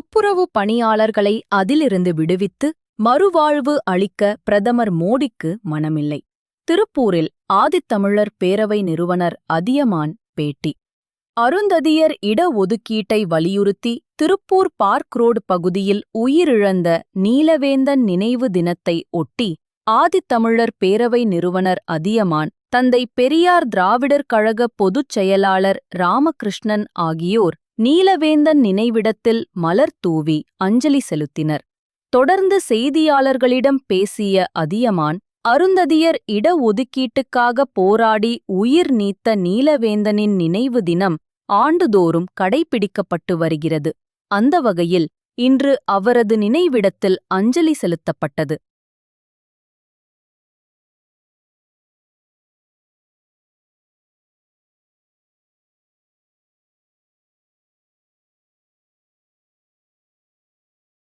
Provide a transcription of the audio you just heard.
துப்புரவு பணியாளர்களை அதிலிருந்து விடுவித்து மறுவாழ்வு அளிக்க பிரதமர் மோடிக்கு மனமில்லை. திருப்பூரில் ஆதித்தமிழர் பேரவை நிறுவனர் அதியமான் பேட்டி. அருந்ததியர் இடஒதுக்கீட்டை வலியுறுத்தி திருப்பூர் பார்க் ரோடு பகுதியில் உயிரிழந்த நீலவேந்தன் நினைவு தினத்தை ஒட்டி ஆதித்தமிழர் பேரவை நிறுவனர் அதியமான் தந்தை பெரியார் திராவிடர் கழக பொதுச் செயலாளர் ராமகிருஷ்ணன் ஆகியோர் நீலவேந்தன் நினைவிடத்தில் மலர் தூவி அஞ்சலி செலுத்தினர். தொடர்ந்து செய்தியாளர்களிடம் பேசிய அதியமான் அருந்ததியர் இட ஒதுக்கீட்டுக்காக போராடி உயிர் நீத்த நீலவேந்தனின் நினைவு தினம் ஆண்டுதோறும் கடைபிடிக்கப்பட்டு வருகிறது. அந்த வகையில் இன்று அவரது நினைவிடத்தில் அஞ்சலி செலுத்தப்பட்டது.